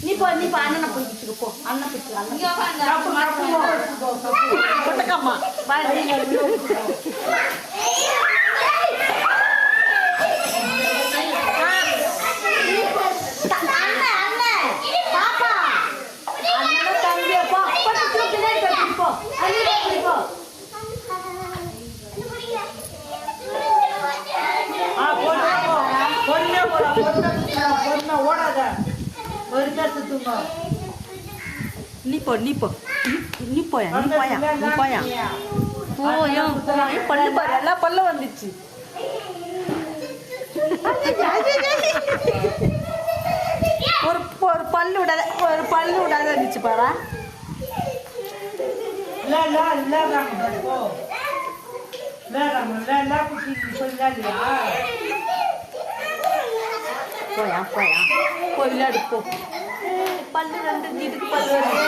நீ போ நீ போ அண்ணனை போய் போ அண்ணன் பிடிச்சிக்க அண்ணன் இங்க உட்காந்து தப்பு கொட்டக்கம்மா பாப்பா. அண்ணன் தம்பியா போ. போ பின்னாடி போ. போ ஓடாத ஒரு பேர் சுத்துங்க நிப்போ நிப்போ நிப்போயா நிப்போயா நிப்போயா போயும் போயும் பல்லு பாரு எல்லா பல்ல வந்துச்சு ஒரு ஒரு பல்லு விடாத ஒரு பல்லு விடாத வந்துச்சு பாரா இல்ல இல்ல இல்ல പോയാ പോയാ. കൊല്ലടുപ്പോ പല്ല് രണ്ട് ഇതിക്ക് പല്ല് വരുന്നത്